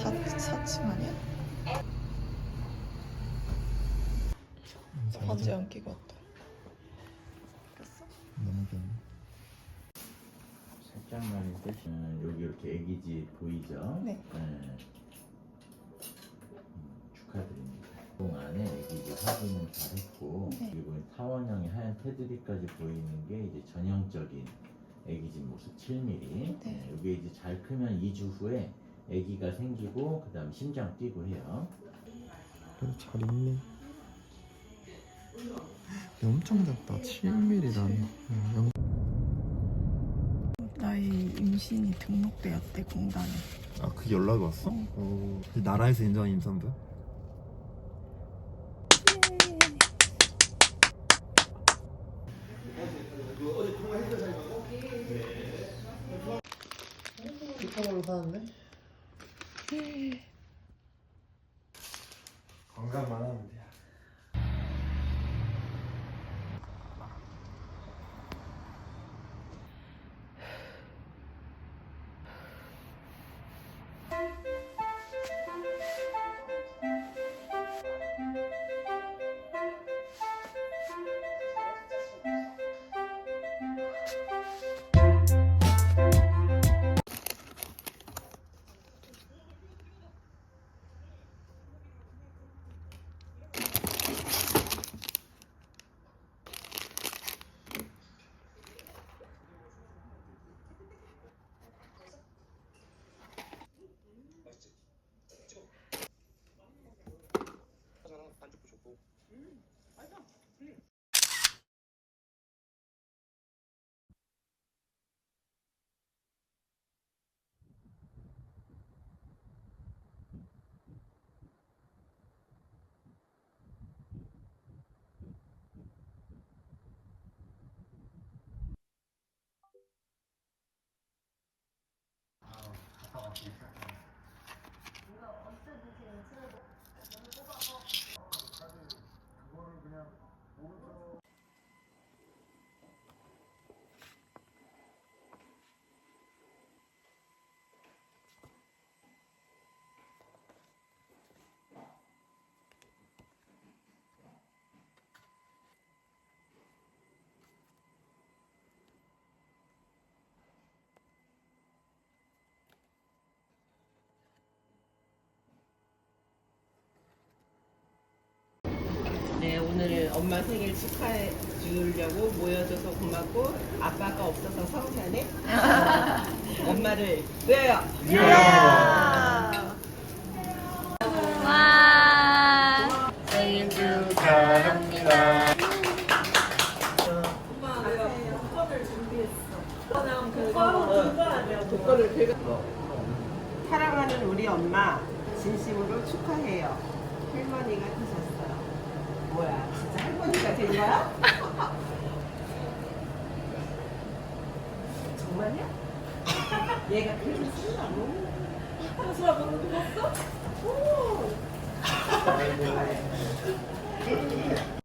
사, 4층 아니야? 바지 안 끼고 왔다. 너무. 살짝만인데 음, 여기 이렇게 애기집 보이죠? 네. 음, 축하드립니다. 동 안에 애기집 확인을 잘 했고 네. 그리고 타원형의 하얀 테두리까지 보이는 게 이제 전형적인 애기집 모습 7mm. 네. 이게 이제 잘 크면 2주 후에 애기가 생기고 그 다음 심장 뛰고 해요. 그래도 잘 있네. 엄청 작다. 7mm라니. 나의 임신이 등록되었대 공단에. 아, 그 연락이 왔어? 어. 나라에서 인정한 임산부? 휘파람으로 사는데? 건 오늘 엄마 생일 축하해 주려고 모여줘서 고맙고 아빠가 없어서 서운하네. 엄마를 왜요? 와. 생일 축하합니다. 독거를 긁어. 사랑하는 우리 엄마 진심으로 축하해요. 할머니가 되셨 뭐야, 진짜 할머니가 된 거야? 정말이야? 얘가 그렇게 쓴다고? 한수아 너무 들었어? 오.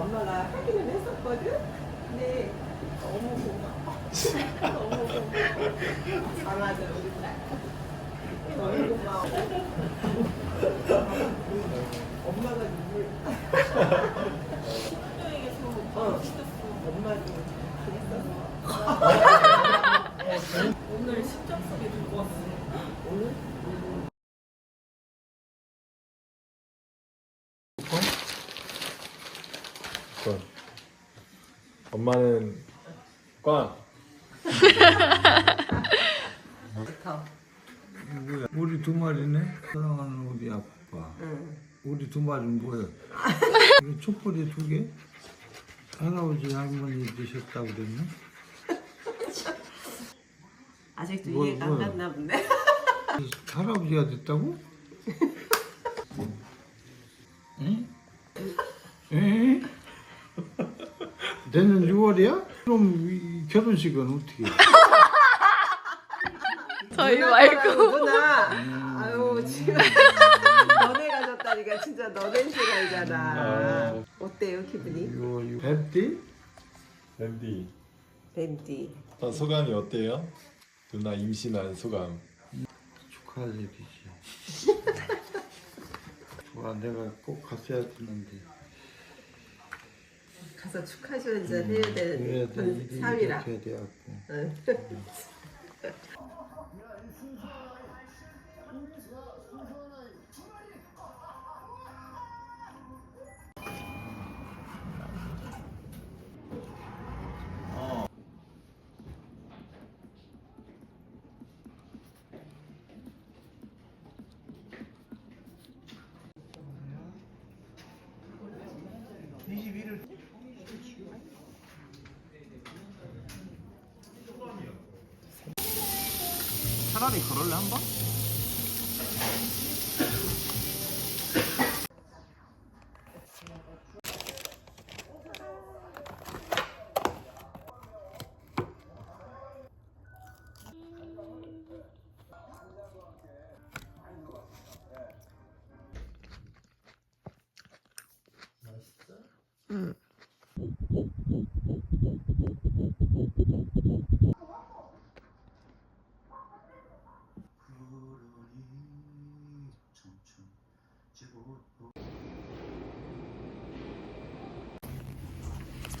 엄마가 하기는 했었거든 근데 너무 고마워 너무 고마워 잘하자 우리 딸 엄마가 엄마도 오늘 심장소리 듣고 왔어 오늘? 권. 엄마는 권. 뭐야? 우리 두 마리네? 사랑하는 우리 아빠. 우리 두 마리는 뭐야? 우리 촛불이 두 개? 할아버지 할머니 드셨다고 그랬나? 아직도 뭐, 이해가 안 뭐야? 갔나 본데 할아버지가 됐다고? 응? 응? 내년 6월이야? 그럼 이 결혼식은 어떻게? 해? 저희 말고. 누나 아유 지금 너네 가 졌다니까 진짜 너네 시간이잖아 어때요 기분이? 이거 이거 뱀띠? 랜디. 뱀띠 아, 소감이 어때요? 누나 임신한 소감. 축하드리지. 와 내가 꼭 갔어야 했는데 가서 축하쇼 이제 해야 해야 되는 될 일이 3이라. 이렇게 돼갖고 차라리 그럴래 한 번?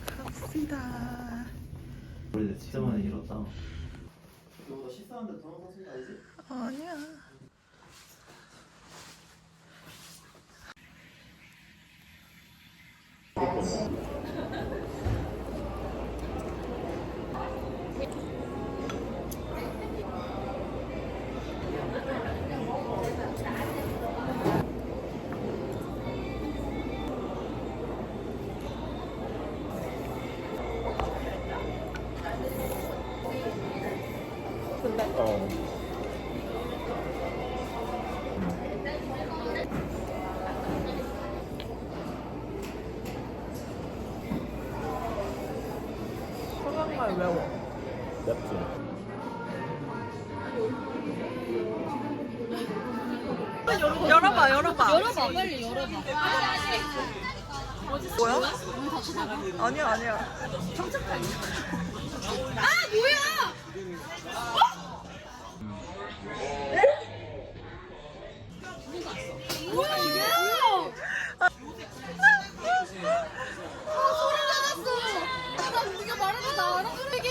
갑시다. 원래 진짜 많이 잃었다. 너 식사하는데 더 사신 거 아니지? 아니야. 맵지. 열어봐, 열어봐. 열어봐 빨리 열어봐. 뭐야? 아니야, 아니야. 네가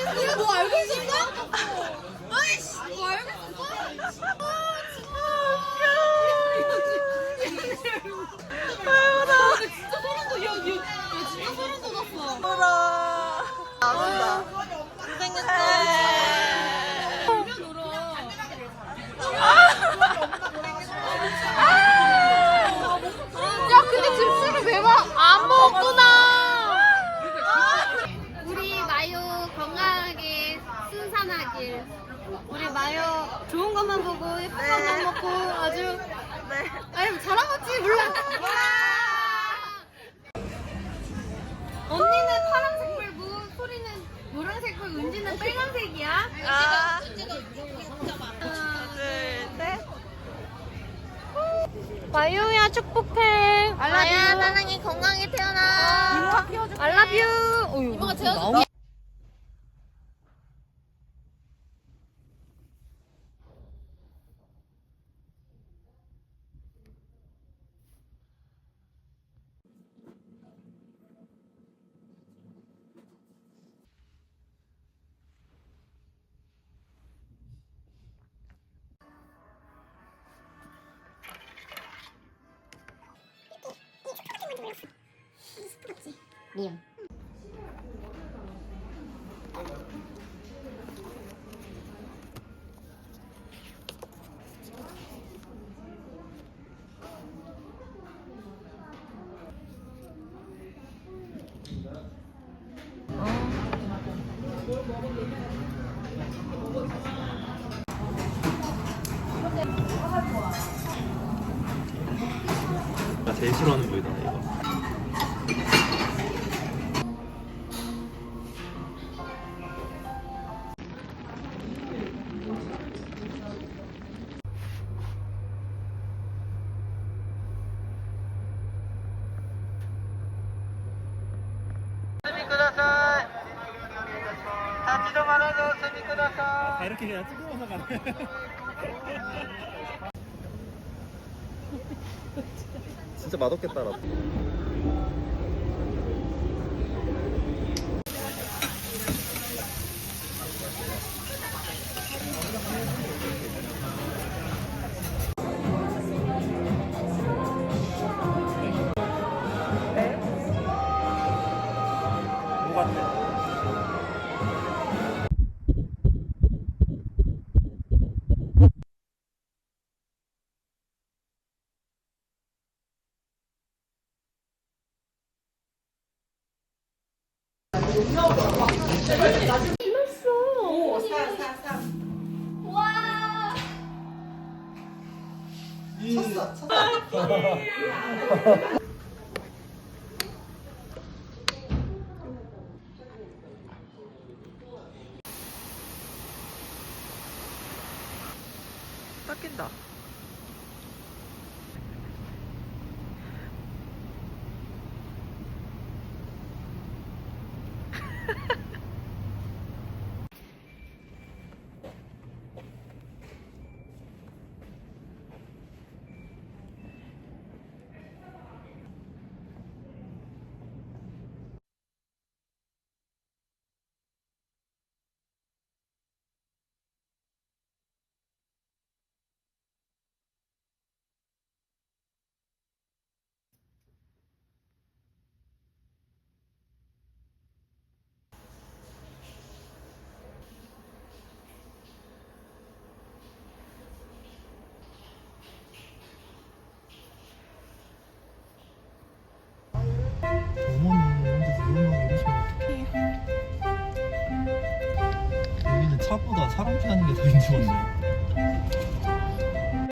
알아. 네가 뭐 알고 있었어? 아이씨, 뭐 알고 있었어? 아, 진짜 소름 돋. 야, 얘, 얘 진짜 소름 돋았어. 울어. 안 온다. 울면 울어. 야, 근데 집수를 왜 봐? 안 먹었구나. 우리 마요 건강하게 순산하길 우리 마요 좋은 것만 보고 예쁜 것만 먹고 아주 아유 잘하겠지? 몰라. 언니는 파란색 뿔고 소리는 노란색 뿔 은지는 빨간색이야? 아, 둘, 둘, 셋. 마요야 축복해. 마야 사랑해 건강히 태어나. 알라뷰. 이모가 재워줄게 나 제일 싫어하는 부위다 이거. 이렇게 그냥 뜯어서 가네. 진짜 맛없겠다, 라 닦인다. 어머니 차보다 사람 피하는 게 더 힘들었네